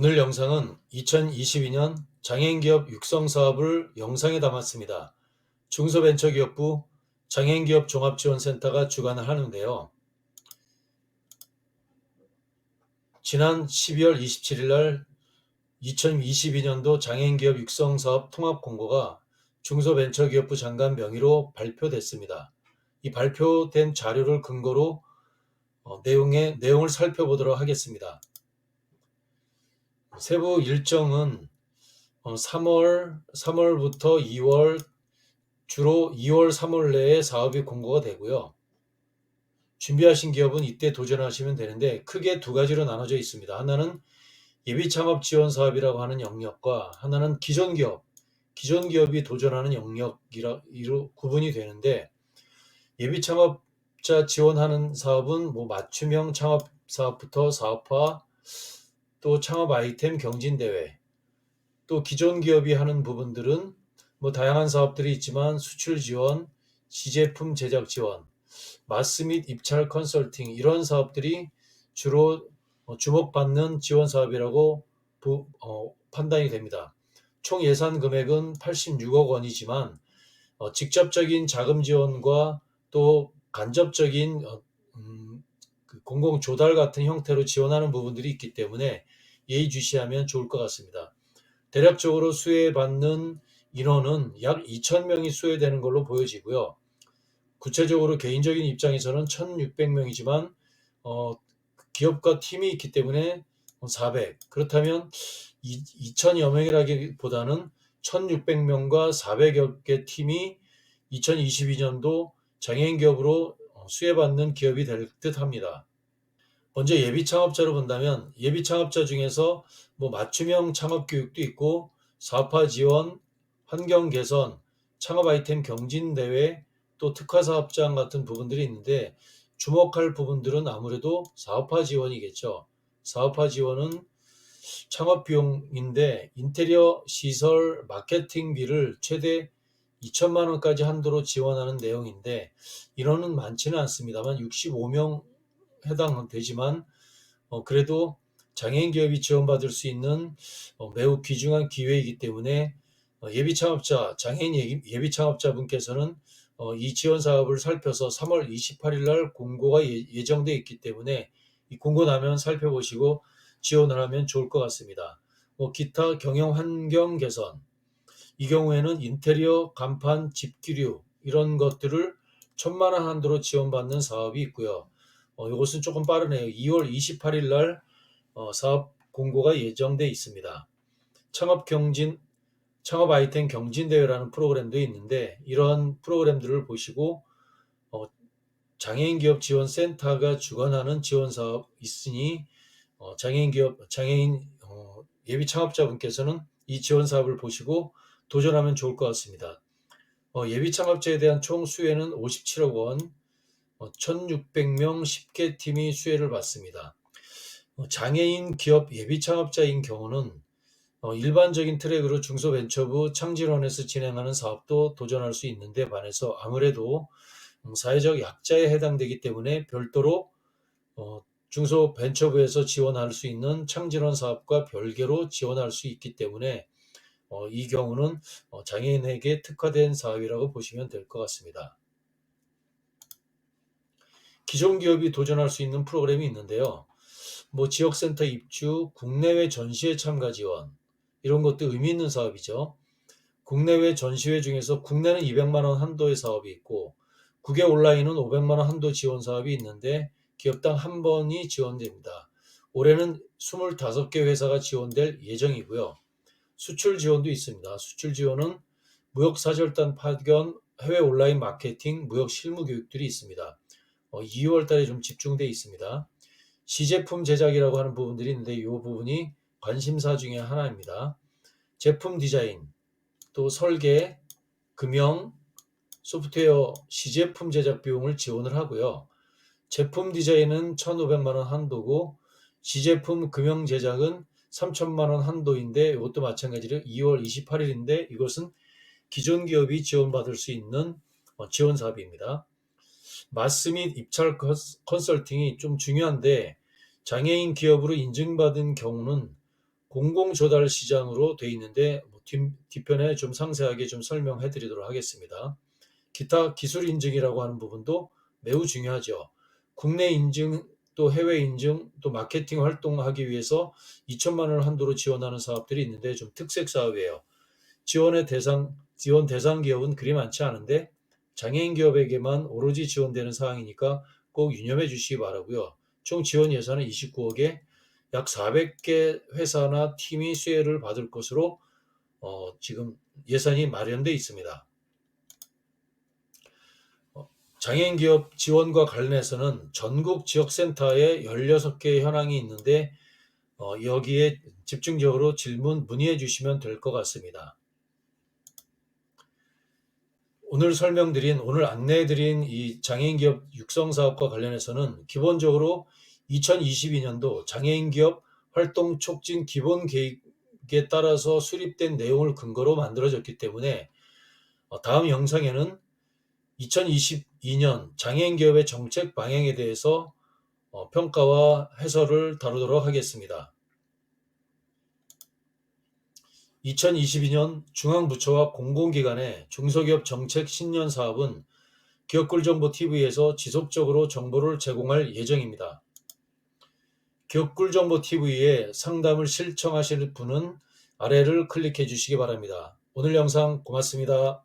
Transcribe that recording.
오늘 영상은 2022년 장애인기업 육성사업을 영상에 담았습니다. 중소벤처기업부 장애인기업 종합지원센터가 주관을 하는데요. 지난 12월 27일 날 2022년도 장애인기업 육성사업 통합공고가 중소벤처기업부 장관 명의로 발표됐습니다. 이 발표된 자료를 근거로 어, 내용의 내용을 살펴보도록 하겠습니다. 세부 일정은 3월, 3월부터 2월, 주로 2월, 3월 내에 사업이 공고가 되고요. 준비하신 기업은 이때 도전하시면 되는데 크게 두 가지로 나눠져 있습니다. 하나는 예비 창업 지원 사업이라고 하는 영역과 하나는 기존 기업, 기존 기업이 도전하는 영역이로 구분이 되는데 예비 창업자 지원하는 사업은 뭐 맞춤형 창업 사업부터 사업화 또 창업 아이템 경진대회, 또 기존 기업이 하는 부분들은 뭐 다양한 사업들이 있지만 수출 지원, 시제품 제작 지원, 마스 및 입찰 컨설팅 이런 사업들이 주로 어, 주목받는 지원 사업이라고 부, 어, 판단이 됩니다. 총 예산 금액은 86억 원이지만 어, 직접적인 자금 지원과 또 간접적인 어, 음, 그 공공 조달 같은 형태로 지원하는 부분들이 있기 때문에 예의주시하면 좋을 것 같습니다. 대략적으로 수혜받는 인원은 약 2,000명이 수혜되는 걸로 보여지고요. 구체적으로 개인적인 입장에서는 1,600명이지만 어, 기업과 팀이 있기 때문에 400. 그렇다면 2,000여 명이라기보다는 1,600명과 400여 개 팀이 2022년도 장애인 기업으로 수혜받는 기업이 될 듯합니다. 먼저 예비 창업자로 본다면 예비 창업자 중에서 뭐 맞춤형 창업 교육도 있고 사업화 지원, 환경 개선, 창업 아이템 경진 대회, 또 특화 사업장 같은 부분들이 있는데 주목할 부분들은 아무래도 사업화 지원이겠죠. 사업화 지원은 창업 비용인데 인테리어 시설 마케팅비를 최대 2천만 원까지 한도로 지원하는 내용인데 인원은 많지는 않습니다만 65명 해당되지만 어, 그래도 장애인 기업이 지원받을 수 있는 어, 매우 귀중한 기회이기 때문에 어, 예비 창업자 장애인 예비 창업자 분께서는 어, 이 지원 사업을 살펴서 3월 28일 날 공고가 예, 정돼 있기 때문에 이 공고 나면 살펴보시고 지원을 하면 좋을 것 같습니다. 뭐 기타 경영 환경 개선 이 경우에는 인테리어 간판 집기류 이런 것들을 천만 원 한도로 지원받는 사업이 있고요. 어, 이것은 조금 빠르네요. 2월 28일 날 어, 사업 공고가 예정돼 있습니다. 창업 경진 창업 아이템 경진 대회라는 프로그램도 있는데 이런 프로그램들을 보시고 어, 장애인 기업 지원 센터가 주관하는 지원 사업 있으니 어, 장애인 기업 장애인 어, 예비 창업자분께서는 이 지원 사업을 보시고 도전하면 좋을 것 같습니다. 어, 예비 창업자에 대한 총 수혜는 57억 원, 1,600명 어, 10개 팀이 수혜를 받습니다. 어, 장애인 기업 예비 창업자인 경우는 어, 일반적인 트랙으로 중소벤처부 창진원에서 진행하는 사업도 도전할 수 있는데 반해서 아무래도 음, 사회적 약자에 해당되기 때문에 별도로 중소벤처부에서 지원할 수 있는 창진원 사업과 별개로 지원할 수 있기 때문에 이 경우는 장애인에게 특화된 사업이라고 보시면 될 것 같습니다. 기존 기업이 도전할 수 있는 프로그램이 있는데요. 뭐 지역센터 입주, 국내외 전시회 참가 지원 이런 것도 의미 있는 사업이죠. 국내외 전시회 중에서 국내는 200만 원 한도의 사업이 있고 국외 온라인은 500만 원 한도 지원 사업이 있는데 기업당 한 번이 지원됩니다. 올해는 25개 회사가 지원될 예정이고요. 수출 지원도 있습니다. 수출 지원은 무역 사절단 파견, 해외 온라인 마케팅, 무역 실무 교육들이 있습니다. 2월 어, 달에 좀 집중돼 있습니다. 시제품 제작이라고 하는 부분들이 있는데 이 부분이 관심사 중에 하나입니다. 제품 디자인, 또 설계, 금형, 소프트웨어 시제품 제작 비용을 지원을 하고요. 제품 디자인은 1,500만 원 한도고 시제품 금형 제작은 3천만 원 한도인데 이것도 마찬가지로 2월 28일인데 이것은 기존 기업이 지원받을 수 있는 어, 지원 사업입니다. 마스 및 입찰 컨설팅이 좀 중요한데 장애인 기업으로 인증받은 경우는 공공조달 시장으로 돼 있는데 뭐 뒤, 뒤편에 좀 상세하게 좀 설명해 드리도록 하겠습니다. 기타 기술 인증이라고 하는 부분도 매우 중요하죠. 국내 인증 또 해외 인증 또 마케팅 활동하기 위해서 2천만 원을 한도로 지원하는 사업들이 있는데 좀 특색 사업이에요. 지원의 대상 지원 대상 기업은 그리 많지 않은데 장애인 기업에게만 오로지 지원되는 사항이니까 꼭 유념해 주시기 바라고요. 총 지원 예산은 29억에 약 400개 회사나 팀이 수혜를 받을 것으로 어, 지금 예산이 마련돼 있습니다. 어, 장애인 기업 지원과 관련해서는 전국 지역센터에 16개 현황이 있는데 어, 여기에 집중적으로 질문 문의해 주시면 될 것 같습니다. 오늘 설명드린 오늘 안내해 드린 이 장애인 기업 육성 사업과 관련해서는 기본적으로 2022년도 장애인 기업 활동 촉진 기본 계획에 따라서 수립된 내용을 근거로 만들어졌기 때문에 어, 다음 영상에는 2022년 장애인 기업의 정책 방향에 대해서 어, 평가와 해설을 다루도록 하겠습니다. 2022년 중앙부처와 공공기관의 중소기업 정책 신년 사업은 기업꿀정보TV에서 지속적으로 정보를 제공할 예정입니다. 기업꿀정보TV에 상담을 신청하실 분은 아래를 클릭해 주시기 바랍니다. 오늘 영상 고맙습니다.